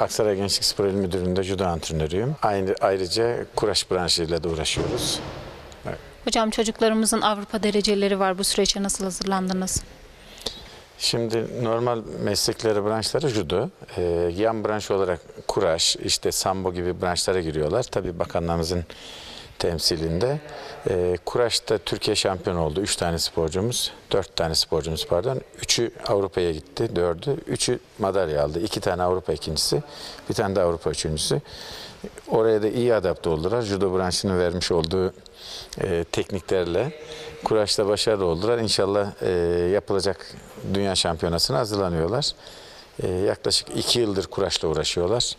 Aksaray Gençlik Spor İl Müdürlüğü'nde judo antrenörüyüm. Aynı, ayrıca kuraş branşıyla da uğraşıyoruz. Hocam çocuklarımızın Avrupa dereceleri var. Bu süreçe nasıl hazırlandınız? Şimdi normal meslekleri branşları judo. Ee, yan branş olarak kuraş, işte sambo gibi branşlara giriyorlar. Tabii bakanlığımızın temsilinde. Ee, Kuraş'ta Türkiye şampiyonu oldu. Üç tane sporcumuz, dört tane sporcumuz pardon. Üçü Avrupa'ya gitti, dördü. Üçü madalya aldı. İki tane Avrupa ikincisi, bir tane de Avrupa üçüncüsü. Oraya da iyi adapte oldular. Judo branşının vermiş olduğu e, tekniklerle Kuraş'ta başarılı oldular. İnşallah e, yapılacak dünya şampiyonasına hazırlanıyorlar. E, yaklaşık iki yıldır Kuraş'la uğraşıyorlar.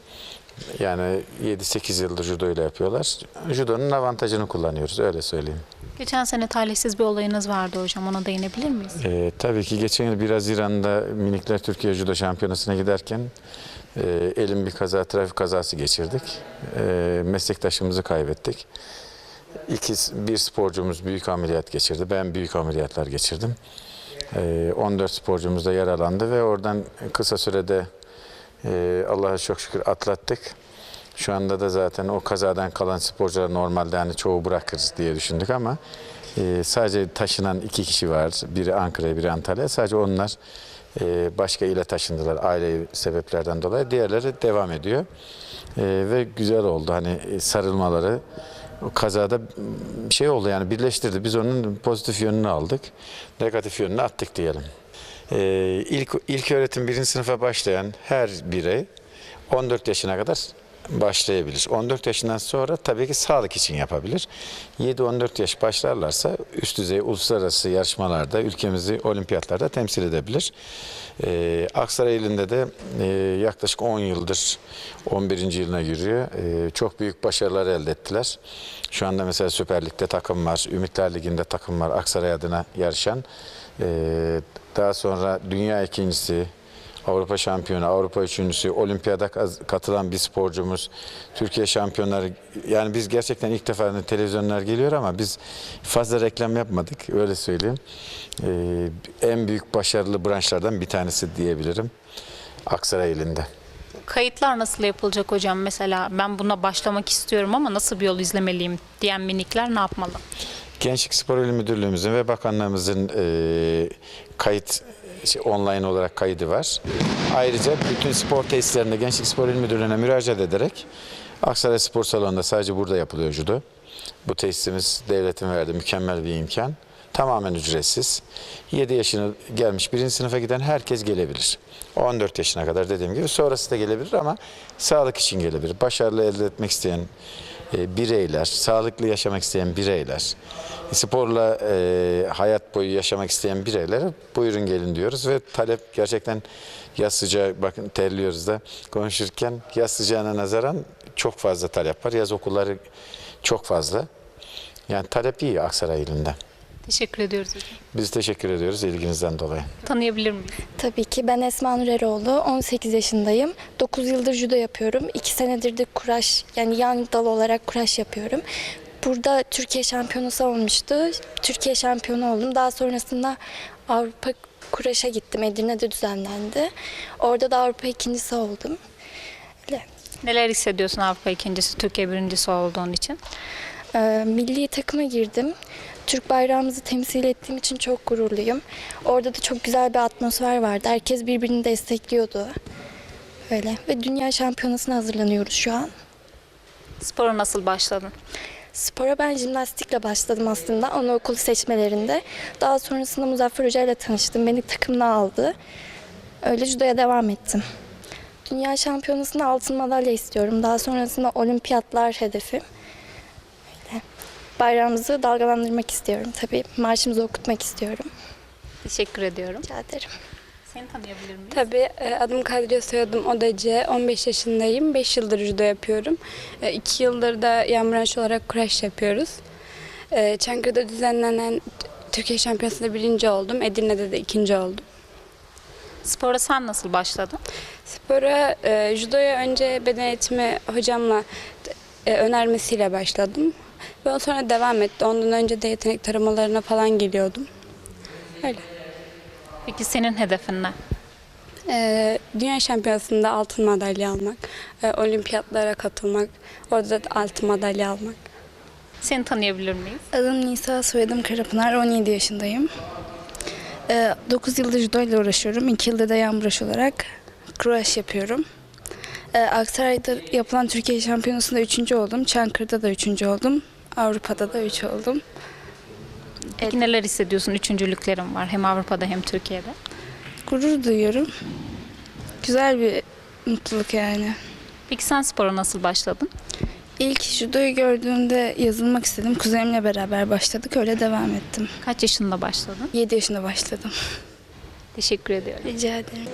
Yani 7-8 yıldır judo ile yapıyorlar. Judo'nun avantajını kullanıyoruz öyle söyleyeyim. Geçen sene talihsiz bir olayınız vardı hocam. Ona değinebilir miyiz? Ee, tabii ki geçen yıl 1 Haziran'da Minikler Türkiye Judo Şampiyonası'na giderken e, elim bir kaza, trafik kazası geçirdik. E, meslektaşımızı kaybettik. İki, bir sporcumuz büyük ameliyat geçirdi. Ben büyük ameliyatlar geçirdim. E, 14 sporcumuz da yaralandı ve oradan kısa sürede e, Allah'a çok şükür atlattık. Şu anda da zaten o kazadan kalan sporcular normalde hani çoğu bırakırız diye düşündük ama e, sadece taşınan iki kişi var. Biri Ankara'ya, biri Antalya. Sadece onlar e, başka ile taşındılar aile sebeplerden dolayı. Diğerleri devam ediyor. E, ve güzel oldu hani sarılmaları. O kazada şey oldu yani birleştirdi. Biz onun pozitif yönünü aldık. Negatif yönünü attık diyelim. Ee, ilk, ilk öğretim birinci sınıfa başlayan her birey 14 yaşına kadar başlayabilir. 14 yaşından sonra tabii ki sağlık için yapabilir. 7-14 yaş başlarlarsa üst düzey uluslararası yarışmalarda ülkemizi olimpiyatlarda temsil edebilir. Ee, Aksaray ilinde de e, yaklaşık 10 yıldır 11. yılına giriyor. Ee, çok büyük başarılar elde ettiler. Şu anda mesela Süper Lig'de takım var, Ümitler Ligi'nde takım var Aksaray adına yarışan. Ee, daha sonra dünya ikincisi, Avrupa şampiyonu, Avrupa üçüncüsü, olimpiyada katılan bir sporcumuz, Türkiye şampiyonları. Yani biz gerçekten ilk defa televizyonlar geliyor ama biz fazla reklam yapmadık, öyle söyleyeyim. Ee, en büyük başarılı branşlardan bir tanesi diyebilirim Aksaray ilinde. Kayıtlar nasıl yapılacak hocam? Mesela ben buna başlamak istiyorum ama nasıl bir yol izlemeliyim diyen minikler ne yapmalı? Gençlik Spor İl Müdürlüğümüzün ve bakanlığımızın e, kayıt şey, online olarak kaydı var. Ayrıca bütün spor tesislerinde Gençlik Spor İl Müdürlüğü'ne müracaat ederek Aksaray Spor Salonu'nda sadece burada yapılıyor judo. Bu tesisimiz devletin verdiği mükemmel bir imkan. Tamamen ücretsiz. 7 yaşına gelmiş birinci sınıfa giden herkes gelebilir. 14 yaşına kadar dediğim gibi sonrası da gelebilir ama sağlık için gelebilir. Başarılı elde etmek isteyen bireyler, sağlıklı yaşamak isteyen bireyler, sporla e, hayat boyu yaşamak isteyen bireylere buyurun gelin diyoruz ve talep gerçekten yaz sıcağı bakın terliyoruz da konuşurken yaz sıcağına nazaran çok fazla talep var. Yaz okulları çok fazla. Yani talep iyi Aksaray ilinde. Teşekkür ediyoruz hocam. Biz teşekkür ediyoruz ilginizden dolayı. Tanıyabilir miyiz? Tabii ki ben Esma Nur Eroğlu, 18 yaşındayım. 9 yıldır judo yapıyorum. 2 senedir de kuraş, yani yan dal olarak kuraş yapıyorum. Burada Türkiye şampiyonası olmuştu. Türkiye şampiyonu oldum. Daha sonrasında Avrupa kuraşa gittim. Edirne'de düzenlendi. Orada da Avrupa ikincisi oldum. Öyle. Neler hissediyorsun Avrupa ikincisi, Türkiye birincisi olduğun için? Ee, milli takıma girdim. Türk bayrağımızı temsil ettiğim için çok gururluyum. Orada da çok güzel bir atmosfer vardı. Herkes birbirini destekliyordu. Öyle. Ve dünya şampiyonasına hazırlanıyoruz şu an. Spora nasıl başladın? Spora ben jimnastikle başladım aslında anaokulu seçmelerinde. Daha sonrasında Muzaffer Hoca ile tanıştım. Beni takımına aldı. Öyle judoya devam ettim. Dünya şampiyonasında altın madalya istiyorum. Daha sonrasında olimpiyatlar hedefim. Bayrağımızı dalgalandırmak istiyorum tabii. Marşımızı okutmak istiyorum. Teşekkür ediyorum. Rica ederim. Seni tanıyabilir miyim? Tabii e, adım Kadriye soyadım Odacı. 15 yaşındayım. 5 yıldır judo yapıyorum. 2 yıldır da yan branş olarak kuraş yapıyoruz. E, Çankırı'da düzenlenen Türkiye Şampiyonası'nda birinci oldum. Edirne'de de ikinci oldum. Spora sen nasıl başladın? Spora, e, judoya önce beden eğitimi hocamla e, önermesiyle başladım. Ve ondan sonra devam etti. Ondan önce de yetenek taramalarına falan geliyordum. Öyle. Peki senin hedefin ne? Ee, Dünya Şampiyonası'nda altın madalya almak, e, olimpiyatlara katılmak, orada da altın madalya almak. Seni tanıyabilir miyiz? Adım Nisa, soyadım Karapınar, 17 yaşındayım. 9 yıldır judo ile uğraşıyorum. 2 yılda da yağmuraş olarak kruvaş yapıyorum. Ee, Aksaray'da yapılan Türkiye Şampiyonası'nda 3. oldum. Çankırı'da da 3. oldum. Avrupa'da da 3 oldum. Peki neler hissediyorsun? Üçüncülüklerin var hem Avrupa'da hem Türkiye'de. Gurur duyuyorum. Güzel bir mutluluk yani. Peki sen spora nasıl başladın? İlk judoyu gördüğümde yazılmak istedim. Kuzenimle beraber başladık. Öyle devam ettim. Kaç yaşında başladın? 7 yaşında başladım. Teşekkür ediyorum. Rica ederim.